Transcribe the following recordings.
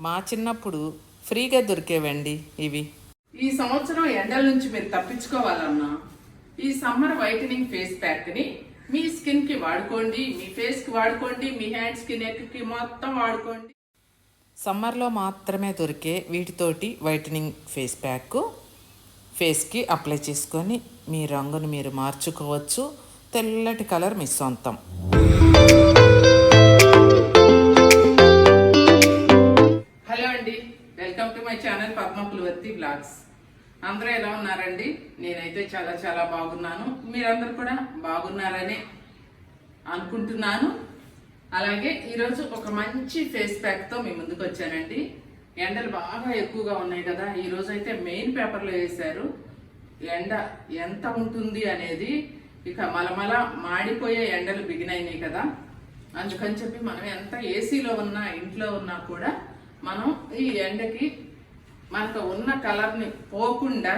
మా చిన్నప్పుడు ఫ్రీగా దొరికేవండి ఇవి. ఈ సంవత్సరం ఎండల నుంచి మీరు తప్పించుకోవాలన్నా ఈ సమ్మర్ వైటనింగ్ ఫేస్ ప్యాక్ని మీ స్కిన్కి వాడుకోండి మీ ఫేస్కి వాడుకోండి మీ హ్యాండ్స్కి నెక్కి మొత్తం వాడుకోండి. సమ్మర్లో మాత్రమే దొరికే వీటితోటి వైటనింగ్ ఫేస్ ప్యాక్ ఫేస్కి అప్లై చేసుకొని మీ రంగును మీరు మార్చుకోవచ్చు. తెల్లటి కలర్ మీ సొంతం. Welcome to my channel Padma Pulivarthi blogs అందరూ ఎలా ఉన్నారండి? నేనైతే చాలా చాలా బాగున్నాను. మీరందరూ కూడా బాగున్నారని అనుకుంటున్నాను. అలాగే ఈరోజు ఒక మంచి ఫేస్ ప్యాక్తో మీ ముందుకు వచ్చానండి. ఎండలు బాగా ఎక్కువగా ఉన్నాయి కదా ఈరోజు అయితే మెయిన్ పేపర్లో వేశారు. ఎండ ఎంత ఉంటుంది అనేది ఇక మలమల మాడిపోయే ఎండలు బిగినైనాయి కదా. అందుకని చెప్పి మనం ఎంత ఏసీలో ఉన్నా ఇంట్లో ఉన్నా కూడా మనం ఈ ఎండకి మనకు ఉన్న కలర్ని పోకుండా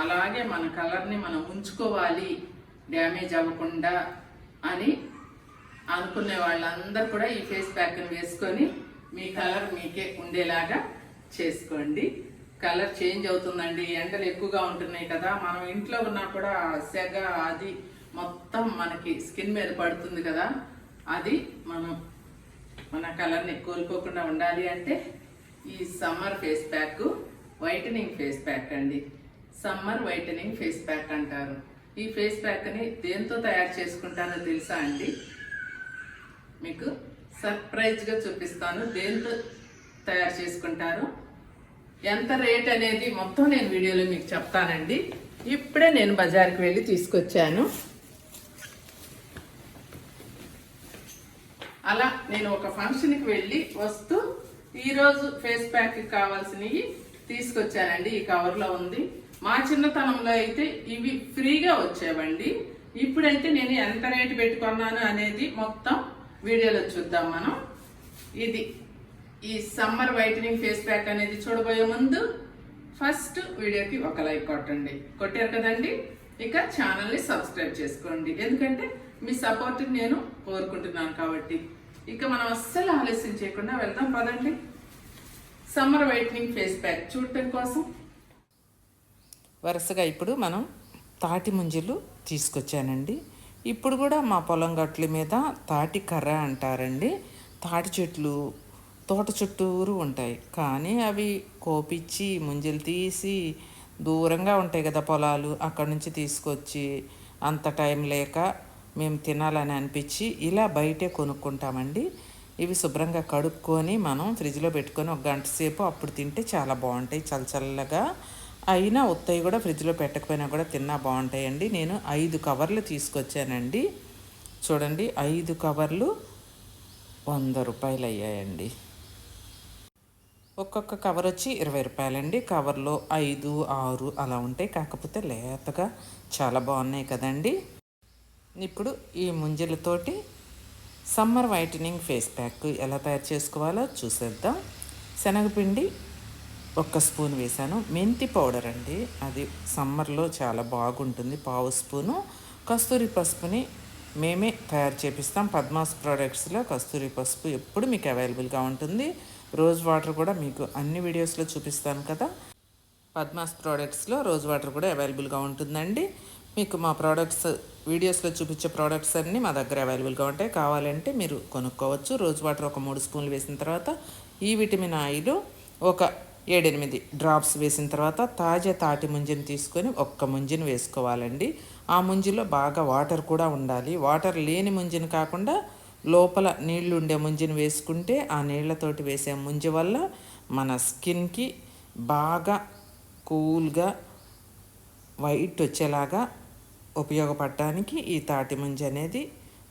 అలాగే మన కలర్ని మనం ఉంచుకోవాలి. డ్యామేజ్ అవ్వకుండా అని అనుకునే వాళ్ళందరూ కూడా ఈ ఫేస్ ప్యాక్ని వేసుకొని మీ కలర్ మీకే ఉండేలాగా చేసుకోండి. కలర్ చేంజ్ అవుతుందండి. ఎండలు ఎక్కువగా ఉంటున్నాయి కదా. మనం ఇంట్లో ఉన్నా కూడా సెగ అది మొత్తం మనకి స్కిన్ మీద పడుతుంది కదా. అది మనం మన కలర్ని కోల్పోకుండా ఉండాలి అంటే ఈ summer face pack whitening face pack అండి. సమ్మర్ వైటనింగ్ ఫేస్ ప్యాక్ అంటారు. ఈ ఫేస్ ప్యాక్ని దేంతో తయారు చేసుకుంటానో తెలుసా అండి? మీకు సర్ప్రైజ్గా చూపిస్తాను. దేంతో తయారు చేసుకుంటారు? ఎంత రేట్ అనేది మొత్తం నేను వీడియోలో మీకు చెప్తానండి. ఇప్పుడే నేను బజార్కి వెళ్ళి తీసుకొచ్చాను. అలా నేను ఒక ఫంక్షన్కి వెళ్ళి వస్తూ ఈరోజు ఫేస్ ప్యాక్కి కావాల్సినవి తీసుకొచ్చానండి. ఈ కవర్లో ఉంది. మా చిన్నతనంలో అయితే ఇవి ఫ్రీగా వచ్చేవండి. ఇప్పుడైతే నేను ఎంత రేటు పెట్టుకున్నాను అనేది మొత్తం వీడియోలో చూద్దాం మనం. ఇది ఈ సమ్మర్ వైటనింగ్ ఫేస్ ప్యాక్ అనేది చూడబోయే ముందు ఫస్ట్ వీడియోకి ఒక లైక్ కొట్టండి. కొట్టారు కదండి? ఇక ఛానల్ని సబ్స్క్రైబ్ చేసుకోండి. ఎందుకంటే మీ సపోర్ట్ నేను కోరుకుంటున్నాను కాబట్టి. ఇక మనం అస్సలు ఆలస్యం చేయకుండా వెళ్దాం పదండి. సమ్మర్ వైట్నింగ్ ఫేస్ ప్యాక్ చూడటం కోసం. వరుసగా ఇప్పుడు మనం తాటి ముంజలు తీసుకొచ్చానండి. ఇప్పుడు కూడా మా పొలం గట్ల మీద తాటి కర్ర అంటారండి. తాటి చెట్లు తోట చుట్టూరు ఉంటాయి. కానీ అవి కోపిచ్చి ముంజలు తీసి దూరంగా ఉంటాయి కదా పొలాలు అక్కడ నుంచి తీసుకొచ్చి అంత టైం లేక మేము తినాలని అనిపించి ఇలా బయటే కొనుక్కుంటామండి. ఇవి శుభ్రంగా కడుక్కొని మనం ఫ్రిడ్జ్లో పెట్టుకొని ఒక గంట సేపు అప్పుడు తింటే చాలా బాగుంటాయి చల్ల చల్లగా అయినా ఉత్తయి కూడా ఫ్రిడ్జ్లో పెట్టకపోయినా కూడా తిన్నా బాగుంటాయండి. నేను ఐదు కవర్లు తీసుకొచ్చానండి. చూడండి ఐదు కవర్లు వంద రూపాయలు అయ్యాయండి. ఒక్కొక్క కవర్ వచ్చి ఇరవై రూపాయలండి. కవర్లో ఐదు ఆరు అలా ఉంటాయి. కాకపోతే లేతగా చాలా బాగున్నాయి కదండి. ఇప్పుడు ఈ ముంజలతోటి సమ్మర్ వైటనింగ్ ఫేస్ ప్యాక్ ఎలా తయారు చేసుకోవాలో చూసేద్దాం. శనగపిండి ఒక్క స్పూన్ వేసాను మెంతి పౌడర్ అండి. అది సమ్మర్లో చాలా బాగుంటుంది. పావు స్పూను. కస్తూరి పసుపుని మేమే తయారు చేపిస్తాం. పద్మాస్ ప్రోడక్ట్స్లో కస్తూరి పసుపు ఎప్పుడు మీకు అవైలబుల్గా ఉంటుంది. రోజ్ వాటర్ కూడా మీకు అన్ని వీడియోస్లో చూపిస్తాను కదా. పద్మాస్ ప్రోడక్ట్స్లో రోజ్ వాటర్ కూడా అవైలబుల్గా ఉంటుందండి. మీకు మా ప్రోడక్ట్స్ వీడియోస్లో చూపించే ప్రోడక్ట్స్ అన్నీ మా దగ్గర అవైలబుల్గా ఉంటాయి. కావాలంటే మీరు కొనుక్కోవచ్చు. రోజ్ వాటర్ ఒక మూడు స్పూన్లు వేసిన తర్వాత ఈ విటమిన్ ఆయిల్ ఒక ఏడెనిమిది డ్రాప్స్ వేసిన తర్వాత తాజా తాటి ముంజిని తీసుకొని ఒక్క ముంజిని వేసుకోవాలండి. ఆ ముంజిలో బాగా వాటర్ కూడా ఉండాలి. వాటర్ లేని ముంజిని కాకుండా లోపల నీళ్ళు ఉండే ముంజిని వేసుకుంటే ఆ నీళ్ళతోటి వేసే ముంజి వల్ల మన స్కిన్కి బాగా కూల్గా వైట్ వచ్చేలాగా ఉపయోగపడటానికి ఈ తాటి ముంజ అనేది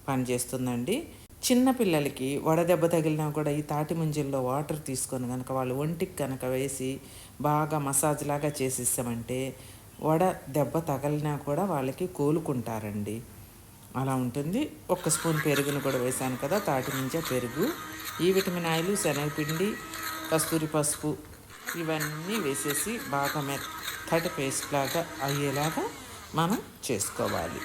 పనిచేస్తుందండి. చిన్నపిల్లలకి వడదెబ్బ తగిలినా కూడా ఈ తాటి ముంజల్లో వాటర్ తీసుకొని కనుక వాళ్ళు ఒంటికి కనుక వేసి బాగా మసాజ్ లాగా చేసిస్తామంటే వడ దెబ్బ తగిలినా కూడా వాళ్ళకి కోలుకుంటారండి. అలా ఉంటుంది. ఒక స్పూన్ పెరుగును కూడా వేసాను కదా తాటి ముంజ పెరుగు ఈ విటమిన్ ఆయిల్ శనగపిండి కస్తూరి పసుపు ఇవన్నీ వేసేసి బాగా మెత్తటి పేస్ట్ లాగా అయ్యేలాగా మనం చేసుకోవాలి.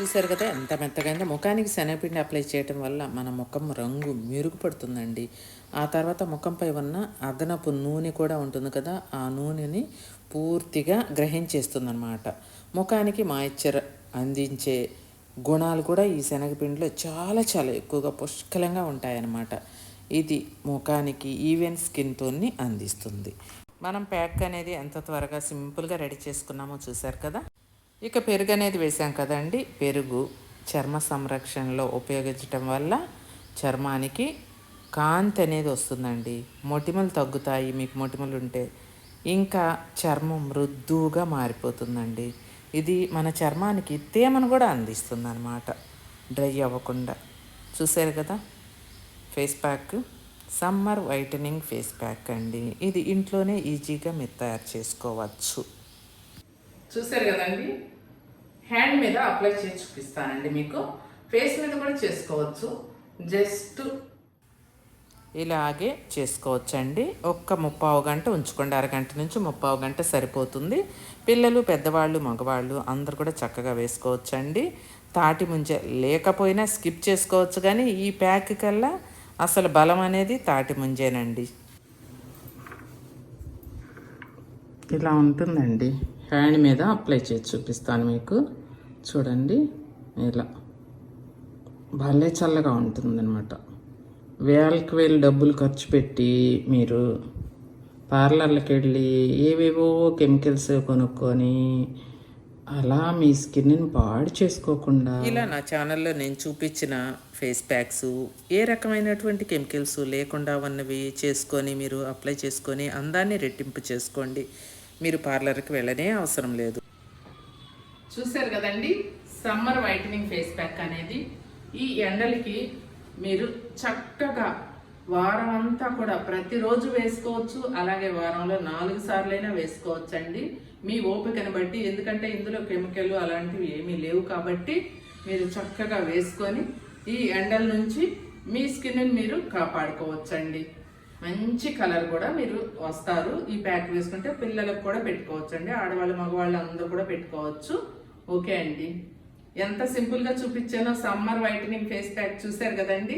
చూసారు కదా ఎంత మెత్తగా అయిందో ముఖానికి శనగపిండి అప్లై చేయటం వల్ల మన ముఖం రంగు మెరుగుపడుతుందండి. ఆ తర్వాత ముఖంపై ఉన్న అదనపు నూనె కూడా ఉంటుంది కదా ఆ నూనెని పూర్తిగా గ్రహించేస్తుందన్నమాట. ముఖానికి మాయిశ్చర్ అందించే గుణాలు కూడా ఈ శనగపిండిలో చాలా చాలా ఎక్కువగా పుష్కలంగా ఉంటాయన్నమాట. ఇది ముఖానికి ఈవెన్ స్కిన్ టోన్ని అందిస్తుంది. మనం ప్యాక్ అనేది ఎంత త్వరగా సింపుల్గా రెడీ చేసుకున్నామో చూసారు కదా? ఇక పెరుగు అనేది వేసాం కదండి. పెరుగు చర్మ సంరక్షణలో ఉపయోగించటం వల్ల చర్మానికి కాంతి అనేది వస్తుందండి. మొటిమలు తగ్గుతాయి మీకు మొటిమలు ఉంటే. ఇంకా చర్మం మృదువుగా మారిపోతుందండి. ఇది మన చర్మానికి తేమను కూడా అందిస్తుంది అనమాట డ్రై అవ్వకుండా. చూసారు కదా? Face pack summer whitening face pack అండి. ఇది ఇంట్లోనే ఈజీగా మీరు తయారు చేసుకోవచ్చు. చూసారు కదండి? హ్యాండ్ మీద అప్లై చేసి చూపిస్తానండి మీకు. ఫేస్ మీద కూడా చేసుకోవచ్చు. జస్ట్ ఇలాగే చేసుకోవచ్చండి. ఒక్క ముప్పావు గంట ఉంచుకోండి. అరగంట నుంచి ముప్పావు గంట సరిపోతుంది. పిల్లలు పెద్దవాళ్ళు మగవాళ్ళు అందరు కూడా చక్కగా వేసుకోవచ్చండి. తాటి ముంజ లేకపోయినా స్కిప్ చేసుకోవచ్చు కానీ ఈ ప్యాక్ కల్లా అసలు బలం అనేది తాటి ముంజేనండి. ఇలా ఉంటుందండి. హ్యాండ్ మీద అప్లై చేసి చూపిస్తాను మీకు. చూడండి ఇలా. భలే చల్లగా ఉంటుందన్నమాట. వేలకు వేలు డబ్బులు ఖర్చు పెట్టి మీరు పార్లర్లకు వెళ్ళి ఏవేవో కెమికల్స్ కొనుక్కొని అలా మీ స్కిన్ని పాడు చేసుకోకుండా ఇలా నా ఛానల్లో నేను చూపించిన ఫేస్ ప్యాక్స్ ఏ రకమైనటువంటి కెమికల్స్ లేకుండా ఉన్నవి చేసుకొని మీరు అప్లై చేసుకొని అందాన్ని రెట్టింపు చేసుకోండి. మీరు పార్లర్కి వెళ్ళనే అవసరం లేదు. చూశారు కదండి సమ్మర్ వైటనింగ్ ఫేస్ ప్యాక్ అనేది ఈ ఎండలకి మీరు చక్కగా వారం అంతా కూడా ప్రతిరోజు వేసుకోవచ్చు అలాగే వారంలో నాలుగు సార్లైనా వేసుకోవచ్చు అండి మీ ఓపికను బట్టి ఎందుకంటే ఇందులో కెమికల్ అలాంటివి ఏమీ లేవు కాబట్టి మీరు చక్కగా వేసుకొని ఈ ఎండల నుంచి మీ స్కిన్ని మీరు కాపాడుకోవచ్చండి. మంచి కలర్ కూడా మీరు వస్తారు. ఈ ప్యాక్ వేసుకుంటే పిల్లలకు కూడా పెట్టుకోవచ్చు అండి ఆడవాళ్ళు మగవాళ్ళు అందరూ కూడా పెట్టుకోవచ్చు. ఓకే అండి. ఎంత సింపుల్గా చూపించానో సమ్మర్ వైటనింగ్ ఫేస్ ప్యాక్ చూశారు కదండి.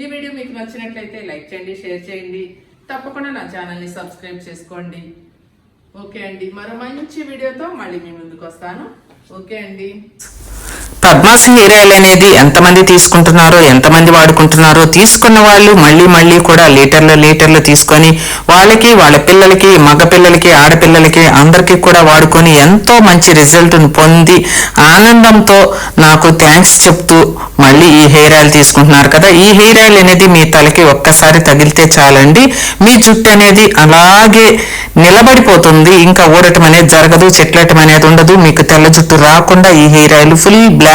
ఈ వీడియో మీకు నచ్చినట్లయితే లైక్ చేయండి షేర్ చేయండి. తప్పకుండా నా ఛానల్ని సబ్స్క్రైబ్ చేసుకోండి. ఓకే అండి. మరో మంచి వీడియోతో మళ్ళీ మీ ముందుకు వస్తాను. ఓకే అండి. పద్మాసి హెయిర్ ఆయిల్ అనేది ఎంతమంది తీసుకుంటున్నారో ఎంతమంది వాడుకుంటున్నారో తీసుకున్న వాళ్ళు మళ్ళీ మళ్ళీ కూడా లీటర్లు లీటర్లు తీసుకొని వాళ్ళకి వాళ్ళ పిల్లలకి మగ పిల్లలకి ఆడపిల్లలకి అందరికీ కూడా వాడుకొని ఎంతో మంచి రిజల్ట్ను పొంది ఆనందంతో నాకు థ్యాంక్స్ చెప్తూ మళ్ళీ ఈ హెయిర్ ఆయిల్ తీసుకుంటున్నారు కదా. ఈ హెయిర్ ఆయిల్ అనేది మీ తలకి ఒక్కసారి తగిలితే చాలండి. మీ జుట్టు అనేది అలాగే నిలబడిపోతుంది. ఇంకా ఊడటం అనేది జరగదు చెట్లటం అనేది ఉండదు. మీకు తెల్ల జుట్టు రాకుండా ఈ హెయిర్ ఆయిల్ ఫుల్ బ్లాక్